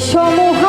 সমূহ